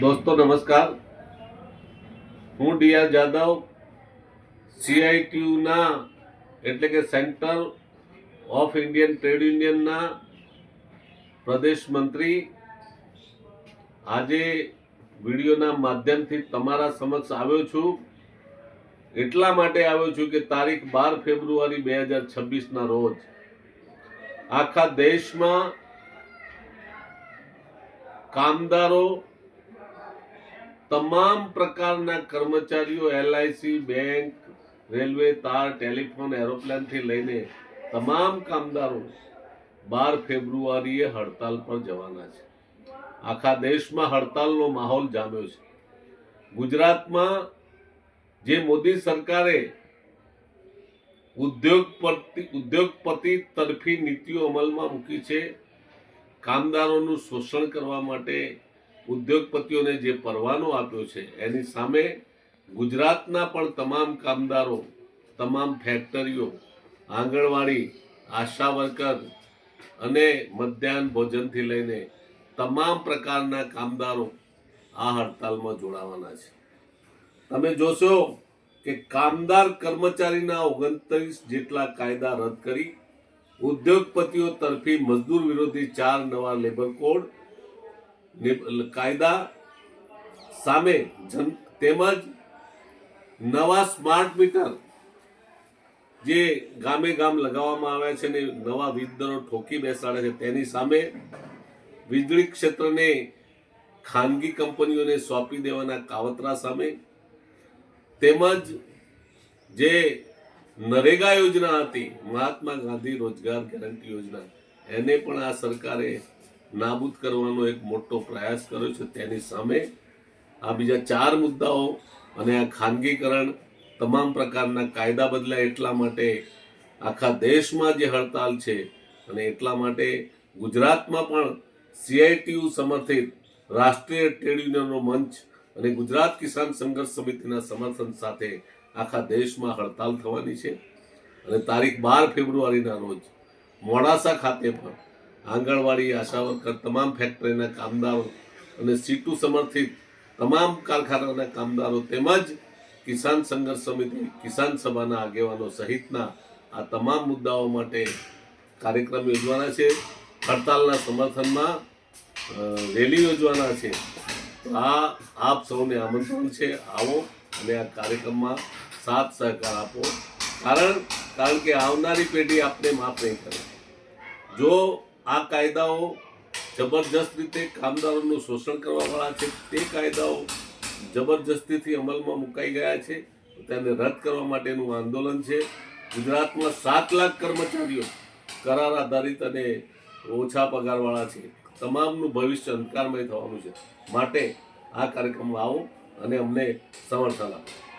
દોસ્તો, નમસ્કાર. હું ડીઆર જાદવ સીઆઈટીયુના એટલે કે સેન્ટર ઓફ ઇન્ડિયન ટ્રેડ યુનિયનના પ્રદેશ મંત્રી. આજે વિડીયોના માધ્યમથી તમારા સમક્ષ આવ્યો છું. એટલા માટે આવ્યો છું કે તારીખ બાર ફેબ્રુઆરી બે હજાર છવ્વીસના રોજ આખા દેશમાં કામદારો તમામ પ્રકારના કર્મચારીઓ એલઆઈસી બેંક રેલવે તાર ટેલિફોન એરોપ્લેનથી લઈને તમામ કામદારો બાર ફેબ્રુઆરીએ હડતાલ પર જવાના છે. આખા દેશમાં હડતાલનો માહોલ જામ્યો છે. ગુજરાતમાં જે મોદી સરકારે ઉદ્યોગપતિ ઉદ્યોગપતિ તરફી નીતિઓ અમલમાં મૂકી છે, કામદારોનું શોષણ કરવા માટે ઉદ્યોગપતિઓને જે પરવાનો આપ્યો છે, એની સામે ગુજરાતના પણ તમામ કામદારો, તમામ ફેક્ટરીઓ, આંગણવાડી, આશા વર્કર અને મધ્યાહન ભોજનથી લઈને તમામ પ્રકારના કામદારો આ હડતાલમાં જોડાવાના છે. તમે જોશો કે કામદાર કર્મચારીના ઓગણત્રીસ જેટલા કાયદા રદ કરી ઉદ્યોગપતિઓ તરફી મજદૂર વિરોધી ચાર નવા લેબર કોડ કાયદા સામે જન તેમજ નવા સ્માર્ટ મીટર જે ગામે ગામ લગાવવામાં આવ્યા છે ને નવા વીજ દરો ઠોકી બેસાડે છે, તેની સામે વીજળી ક્ષેત્રને ખાનગી કંપનીઓને સોંપી દેવાના કાવતરા સામે તેમજ જે નરેગા યોજના હતી, મહાત્મા ગાંધી રોજગાર ગેરંટી યોજના, એને પણ આ સરકારે નાબૂદ કરવાનો એક મોટો પ્રયાસ કર્યો છે તેની સામે આ બીજા ચાર મુદ્દાઓ અને આ ખાનગીકરણ તમામ પ્રકારના કાયદા બદલાય એટલા માટે આખા દેશમાં જે હડતાલ છે અને એટલા માટે ગુજરાતમાં પણ સીઆઈટીયુ સમર્થિત રાષ્ટ્રીય ટ્રેડ યુનિયનનો મંચ અને ગુજરાત કિસાન સંઘર્ષ સમિતિના સમર્થન સાથે આખા દેશમાં હડતાલ થવાની છે. અને તારીખ બાર ફેબ્રુઆરીના રોજ મોડાસા ખાતે પણ આંગણવાડી આશા વર્કર તમામ ફેક્ટરીના કામદારો અને સીટુ સમર્થિત તમામ કારખાનાના કામદારો તેમજ કિસાન સંઘર્ષ સમિતિ, કિસાન સભાના આગેવાનો સહિતના આ તમામ મુદ્દાઓ માટે કાર્યક્રમ યોજવાના છે. હડતાલના સમર્થનમાં રેલી યોજવાના છે. આ આપ સૌને આમંત્રણ છે. આવો અને આ કાર્યક્રમમાં સાથ સહકાર આપો. કારણ કારણ કે આવનારી પેઢી આપણે માફ નહીં કરે. જો આ કાયદાઓ જબરજસ્ત રીતે કામદારોનું શોષણ કરવાવાળા છે, તે કાયદાઓ જબરજસ્તીથી અમલમાં મુકાઈ ગયા છે. તેને રદ કરવા માટેનું આંદોલન છે. ગુજરાતમાં સાત લાખ કર્મચારીઓ કરાર આધારિત અને ઓછા પગારવાળા છે. તમામનું ભવિષ્ય અંધકારમય થવાનું છે. માટે આ કાર્યક્રમમાં આવો અને અમને સમર્થન આપો.